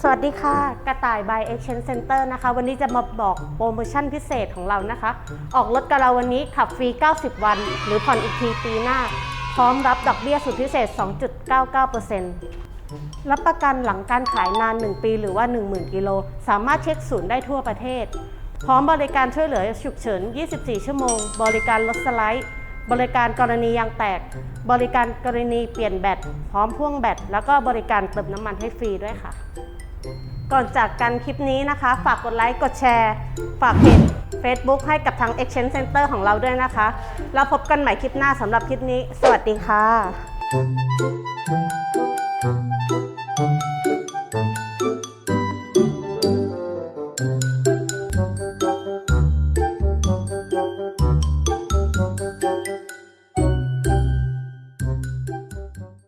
สวัสดีค่ะ กระต่ายบ by Exchange นเตอร์นะคะ วันนี้จะมาบอกโปรโมชั่นพิเศษของเรานะคะ ออกรถกับเราวันนี้ขับฟรี 90 วัน หรือผ่อนอีกทีปีหน้า พร้อมรับดอกเบี้ยสุดพิเศษ 2.99%รับประกันหลังการขายนาน 1 ปีหรือว่า 10,000 กิโล สามารถเช็คศูนย์ได้ทั่วประเทศ พร้อมบริการช่วยเหลือฉุกเฉิน 24 ชั่วโมง บริการรถสไลด์ บริการกรณียางแตก บริการกรณีเปลี่ยนแบตพร้อมพ่วงแบตแล้วก็บริการเติมน้ำมันให้ฟรีด้วยค่ะ ก่อนจากกันคลิปนี้นะคะ ฝากกดไลค์กดแชร์ ฝากเพจ Facebook ให้กับทาง Exchange Center ของเราด้วยนะคะ แล้วพบกันใหม่คลิปหน้าสำหรับคลิปนี้ สวัสดีค่ะ